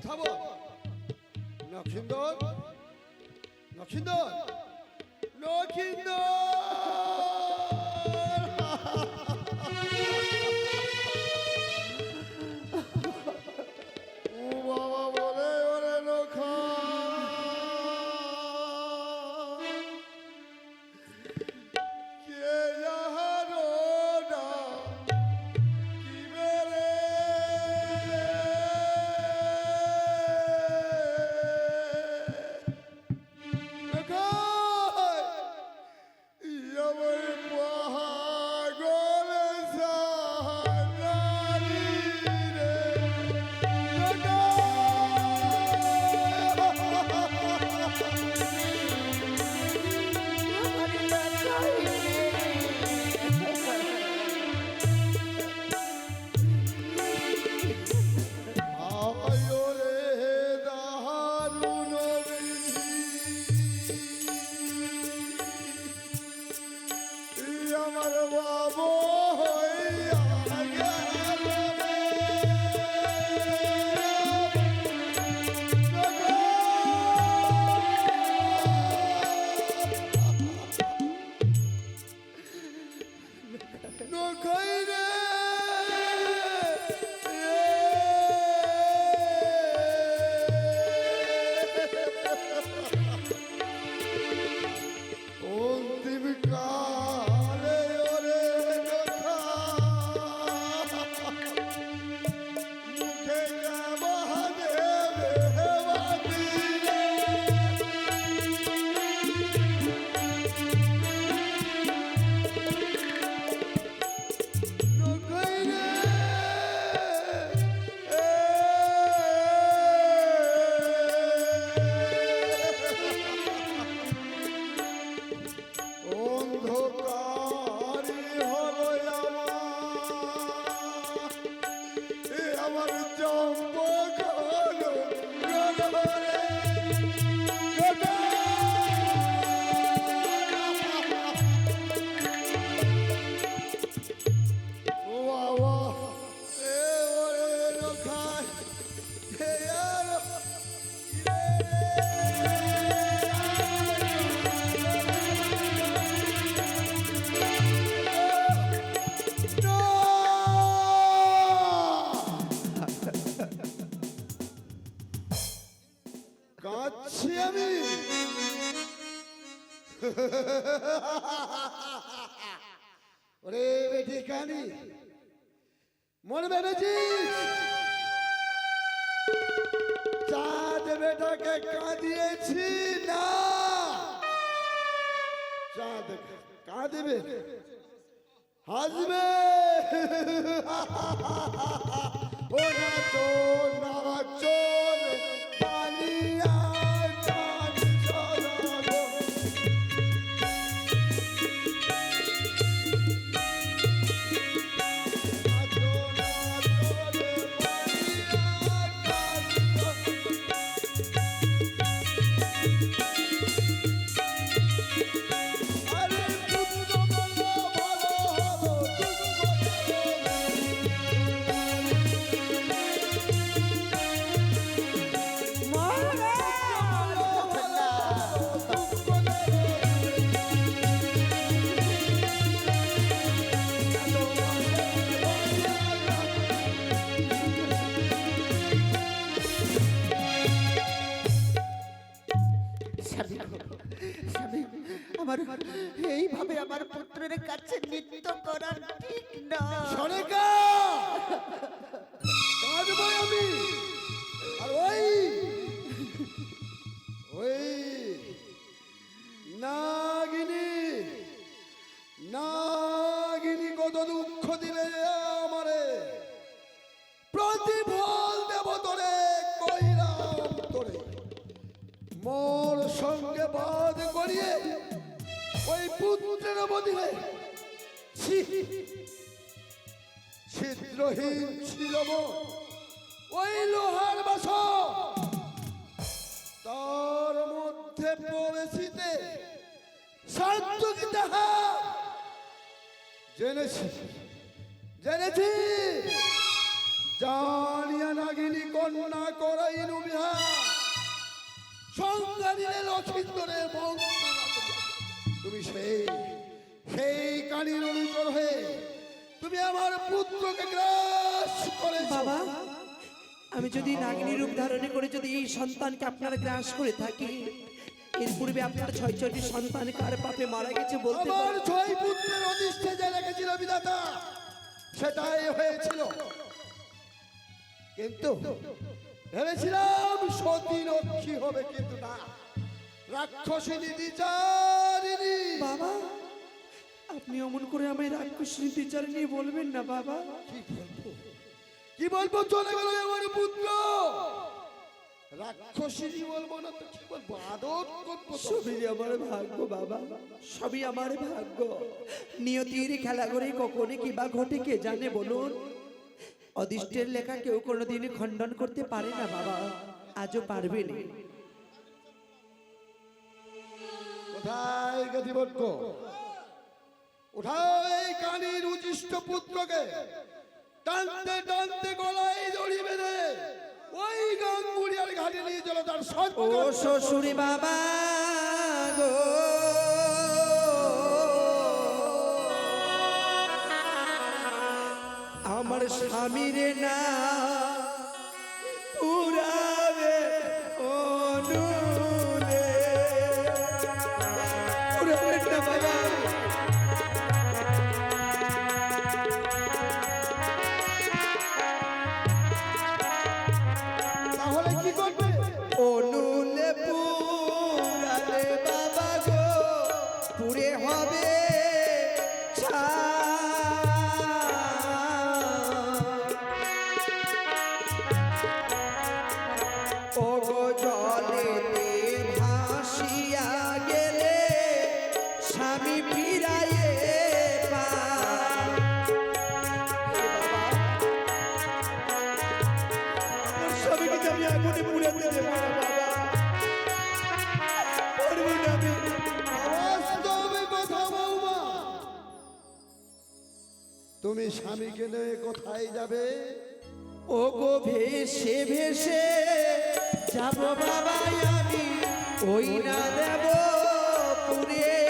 কথা বল। নখিন্দর নখিন্দর নখিন্দর কাঁদছি আমি। ওরে বেটি কানি মনে বেড়েছিস চাঁদ বেটাকে কাঁদিয়েছি না। চাঁদ কাঁদবে হাসবে। ও নাচো নাচো রে, আমার পুত্রের কাছে নৃত্য করার ঠিক না পুত্রের বদিলে ছিদ্রহীন ছিল ওই লোহার বাস তার মধ্যে প্রবেশিতে শান্ত কি তাহা জেনেছি। জেনেছি। জানিয়া নাগিনী কন্যা করাইনু বিহার সংগ্রামীরে লক্ষিন্দরের বংশ তুমি সেই সেই কানির অনুচর হয়ে তুমি আমার পুত্রকে গ্রাস করেছ। বাবা আমি যদি নাগিনী রূপ ধারণ করে যদি এই সন্তানকে আপনার গ্রাস করে থাকি এর পূর্বে আপনার ছয় ছয়টি সন্তান কার পাপে মারা গেছে বলতে আমার ছয় পুত্রের অধিষ্ঠে যে রেখেছিল বিধাতা সেটাই হয়েছিল। কিন্তু ভেবেছিলাম সতী লক্ষ্মী হবে কিন্তু না। রাক্ষসিনী বিচারিণী। বাবা আপনি অমন করে আমায় রাক্ষসী বিচার নিয়ে বলবেন না বাবা। কি বলব? চলে গেল আমার পুত্র। রাক্ষসিনী বলব না তো কি বলব? আদর করব সবই আমার ভাগ্য বাবা। সবই আমার ভাগ্য। নিয়তির খেলা করে ঘটে কে জানে বলুন? অদিষ্টের লেখা কেউ কোনোদিন খণ্ডন করতে পারে না বাবা। আজও পারবে না। কোথায় গতিবর্গ উঠাও এই কানির উচিষ্ট পুত্রকে। টানতে টানতে গলায় দড়ি বেঁধে ওই গাঙ্গুড়িয়ার ঘাটে নিয়ে চলো তার ও শ্বশুরি বাবা গো। আমার স্বামীরে না যাব বাবা আমি ওই না দেব পুরে।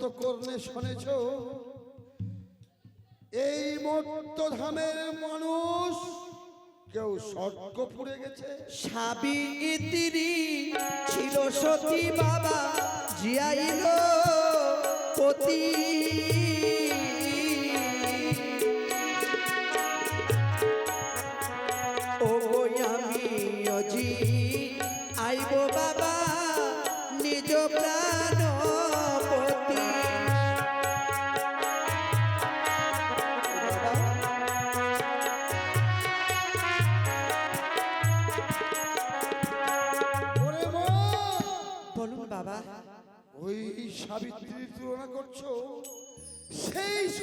পর্যন্ত কর্ণে শুনেছ? এই মত্ত ধামের মানুষ কেউ স্বর্গ পুড়ে গেছে সাবিত্রী ছিল সতী বাবা জিয়াইল পতি।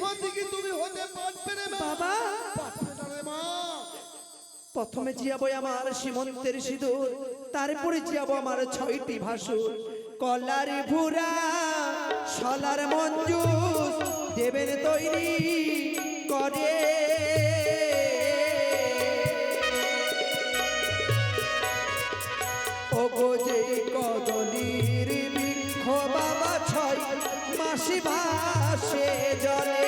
সেই সতীকে তুমি হতে পারবে না মা। বাবা। পারবে না রে মা। প্রথমে জিয়াবো আমার সীমন্তের সিঁদুর তারপরে জিয়াবো আমার ছয়টি ভাসুর। কলার ভুরা সলার মঞ্জুস দেবের তৈরি করে। ও গো কদলির বৃক্ষ বাবা ছয় মাসি ভাসে জলে।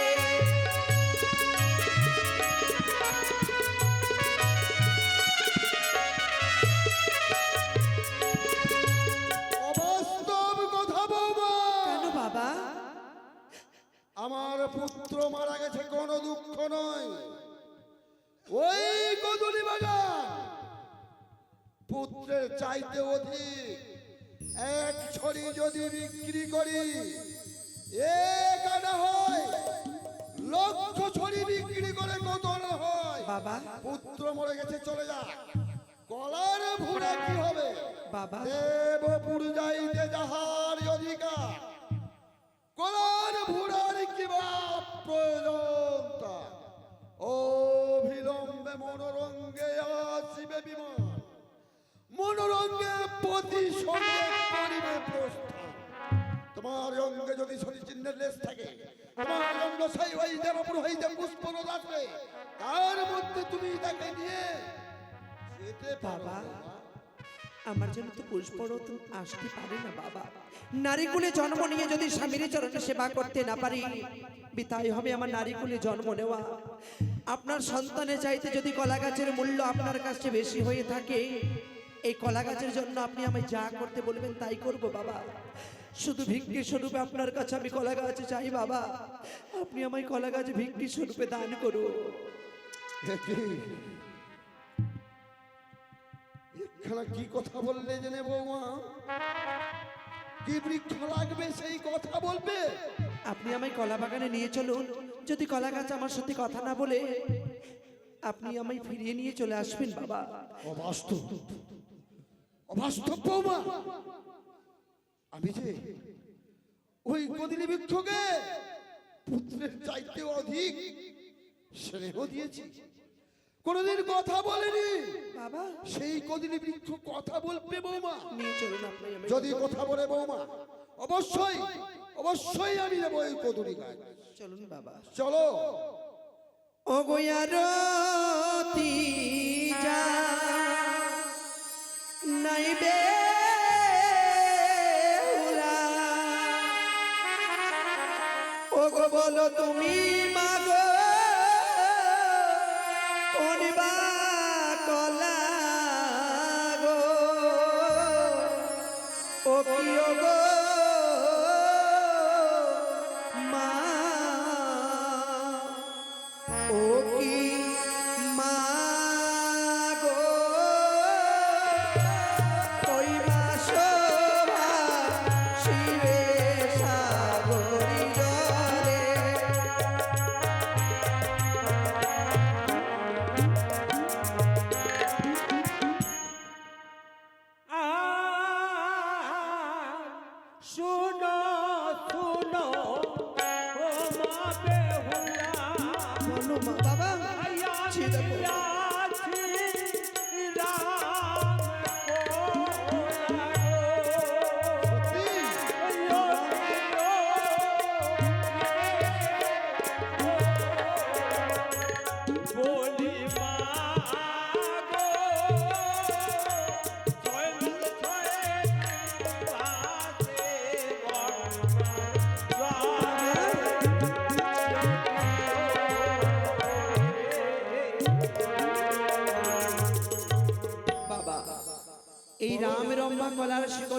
আমার পুত্র মারা গেছে কোনো দুঃখ নয়। ওই কদলি পুত্রের চাইতে অধিক এক ছড়ি যদি বিক্রি করি এক আনা হয় লক্ষ ছড়ি বিক্রি করে কত হয়? বাবা। পুত্র মরে গেছে চলে যা। কলার ভুড়া কি হবে? বাবা। দেবপুর যাইতে যাহার অধিকার। কলার ভুড়ার কি বা প্রয়োজন বিলম্বে মনোরঙ্গে আসিবে বিমান। মনোরঙ্গে প্রতি সঙ্গে করিবে প্রস্থান তোমার অঙ্গে যদি শনি চিহ্নের লেস থাকে, তোমার অঙ্গ সেই ওই দেবপুর হইতে পুষ্পরোদ আসবে তার মধ্যে তুমি তাকে নিয়ে যেতে পারো। বাবা। আমার জন্য তো পুষ্পরত আসতে পারে না, বাবা। নারীকুলে জন্ম নিয়ে যদি স্বামীর চরণে সেবা করতে না পারি, বিতাই হবে আমার নারীকুলে জন্ম নেওয়া। আপনার সন্তানে চাইতে যদি কলা গাছের মূল্য আপনার কাছে বেশি হয়ে থাকে, এই কলা গাছের জন্য আপনি আমায় যা করতে বলবেন তাই করব, বাবা। শুধু ভিক্ষি স্বরূপে আপনার কাছে আমি কলা গাছ চাই, বাবা। আপনি আমায় কলা গাছ ভিক্ষি স্বরূপে দান করুন। এখানে কি কথা বললে জেনে বৌমা? কি বৃক্ষ লাগবে সেই কথা বলবে? আপনি আমায় কলা বাগানে নিয়ে চলুন। যদি কলা গাছ আমার সাথে কথা না বলে আপনি আমায় ফিরিয়ে নিয়ে চলে আসবেন বাবা। অবাস্তব। অবাস্তব বৌমা। আমি যে ওই কদিনী বৃক্ষকে পুত্রের চাইতে অধিক স্নেহ দিয়েছি কোনোদিন কথা বলেনি। বাবা। সেই কদিনী বৃক্ষ কথা বলবে বৌমা। যদি কথা বলে বৌমা অবশ্যই অবশ্যই আমি নেব এই কদুরি গাছ। চলুন বাবা। চলো। ও গোয়ারতি যা নাইবে ও গো বলো তুমি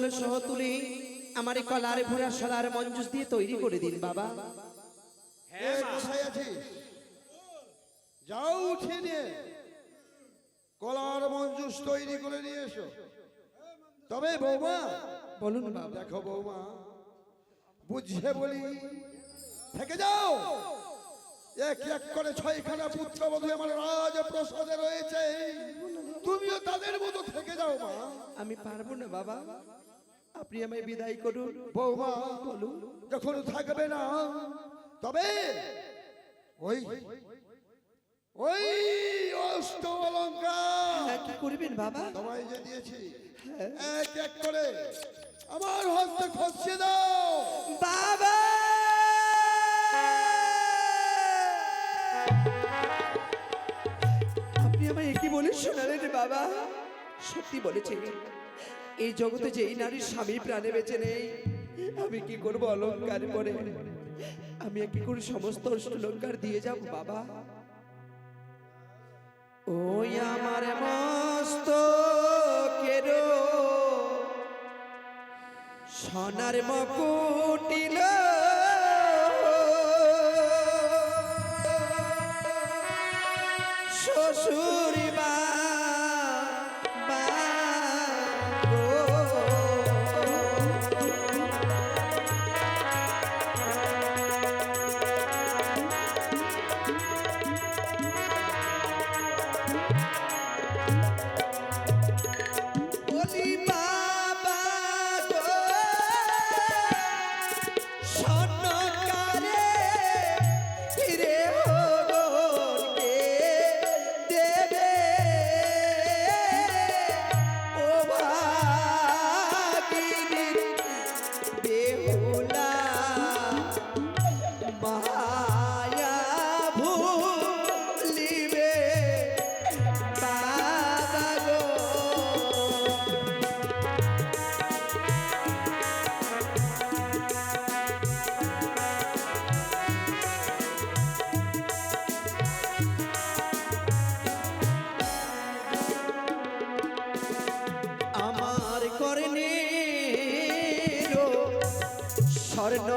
কলার সহ তুলে আমার এই কলার ভরা সলার মঞ্জুস দিয়ে তৈরি করে দিন বাবা। কোথায় আছিস যাও উঠিয়ে নিয়ে। কলার মঞ্জুস তৈরি করে নিয়ে এসো। তবে বৌমা বলুন বাবা। দেখো বৌমা বুঝিয়ে বলি থেকে যাও। এক এক করে ছয়খানা পুত্র পুত্রবধূ আমার রাজ প্রসাদে রয়েছে। তুমিও তাদের মতো থেকে যাও মা। আমি পারব না বাবা। আপনি আমায় বিদায় করুন। বৌমা বলুন যখন থাকবে না তবে ওই ওই অষ্ট অলঙ্কার। হ্যাঁ, কি করবেন বাবা? তোমায় যে দিয়েছি এক এক করে আমার হস্তে খসিয়ে দাও। বাবা! আপনি আমায় একই বলে শোনালেন বাবা। সত্যি বলেছেন। এই জগতে যে এই নারীর স্বামী প্রাণে বেঁচে নেই, আমি কি করব অলঙ্কার পরে? আমি কি করে সমস্ত অলঙ্কার দিয়ে যাব, বাবা? ওই আমার মস্ত কেরো সোনার মকুটিল স্বর্ণ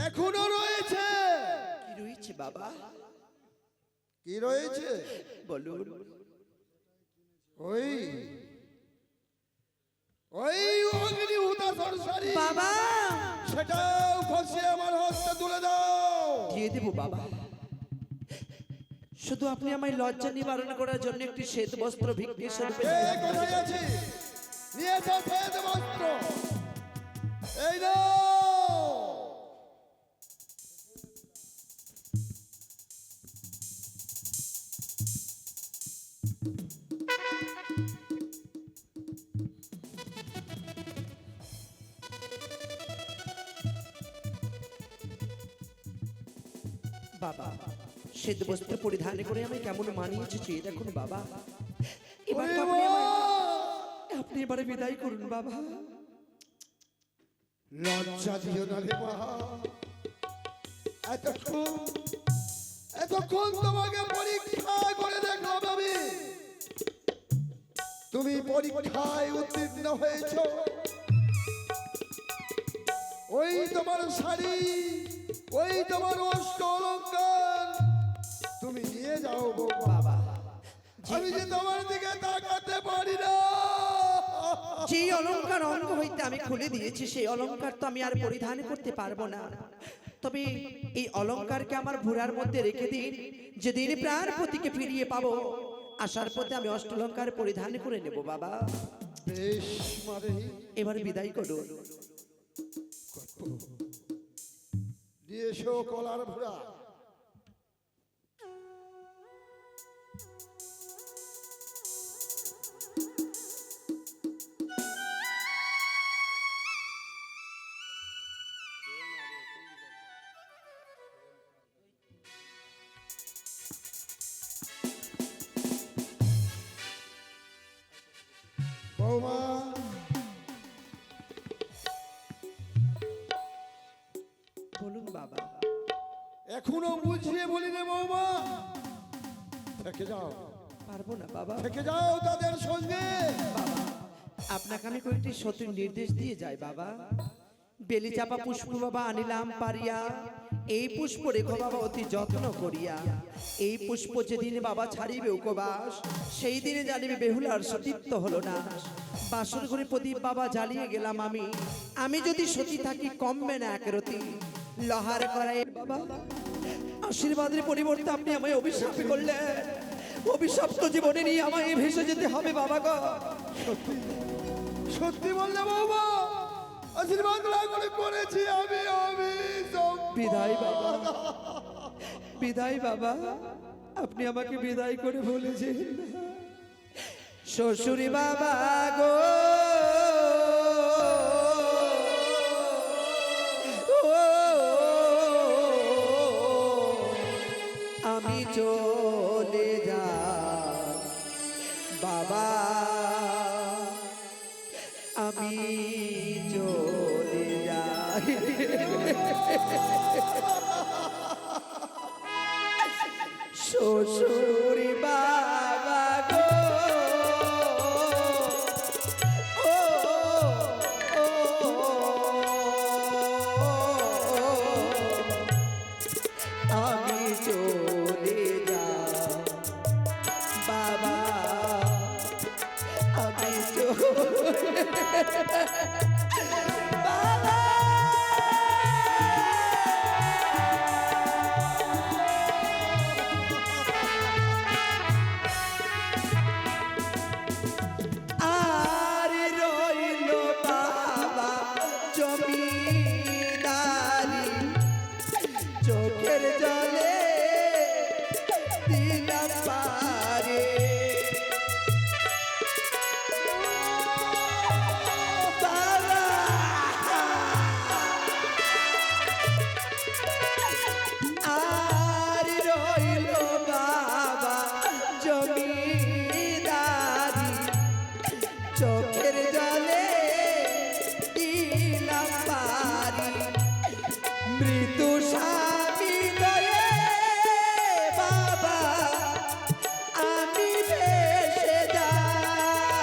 এখনও রয়েছে। কি রয়েছে বাবা? কি রয়েছে? বলুন। ওই ওই অগ্নিভূতা সরসারি বাবা! সেটাও খসিয়ে আমার হস্তে তুলে দাও। দিয়ে দেবো বাবা। শুধু আপনি আমায় লজ্জা নিবারণ করার জন্য একটি শ্বেত বস্ত্র ভিক্ষে স্বরূপে কোথায় আছে নিয়ে শ্বেত বস্ত্র এই নাও বাবা শ্বেত বস্ত্র পরিধান করে আমি কেমন মানিয়েছি চেয়ে দেখুন বাবা। এবার আপনি এবারে বিদায় করুন বাবা। লজ্জা দিও না রে মা। এতক্ষণ এতক্ষণ তোমাকে পরীক্ষা করে দেখলাম আমি। তুমি পরীক্ষায় উত্তীর্ণ হয়েছ। ওই তোমার শাড়ি ওই তোমার অষ্ট অলঙ্কার। তুমি নিয়ে যাও বাবা। আমি যে তোমার দিকে তাকাতে পারি না। যে অলংকার অঙ্গ হইতে আমি খুলে দিয়েছি, সেই অলংকার তো আমি আর পরিধান করতে পারব না। তবে এই অলংকারকে আমার ভুরার মধ্যে রেখে দিন। যেদিন প্রাণ পতিকে ফিরিয়ে পাবো, আসার পথে আমি অষ্টলঙ্কার পরিধান করে নেব, বাবা। বেশ এবার বিদায় করুন কলার ভুড়া বলুন বাবা। এখনও বুঝিয়ে বলি রে বৌমা। থেকে যাও। পারব না বাবা। থেকে যাও তাদের সঙ্গে। বাবা আপনাকে আমি কয়েকটি সতীর নির্দেশ দিয়ে যাই বাবা। বেলি চাপা পুষ্প বাবা আনিলাম পারিয়া। এই পুষ্প রেখো বাবা অতি যত্ন করিয়া। এই পুষ্প যেদিন বাবা ছাড়িবে উপবাস সেই দিনে জানিবে বেহুলার সতীত্ব হলো না বাসর ঘরে প্রদীপ বাবা জ্বালিয়ে গেলাম আমি। আমি যদি সতী থাকি কমবে না একরতি লহার করাই বাবা আশীর্বাদের পরিবর্তে আপনি আমায় অভিশাপ করলেন। অভিশপ্ত জীবনে নিয়ে আমায় ভেসে যেতে হবে বাবা গো। সত্যি সত্যি বললে বৌমা আশীর্বাদ করে করেছি আমি আমি বিদায় বাবা বিদায় বাবা আপনি আমাকে বিদায় করে বলেছেন। শ্বশুরি বাবা গো। আমি চলে যা বাবা আমি চলে যাই। শ্বশুর Daddy, Daddy.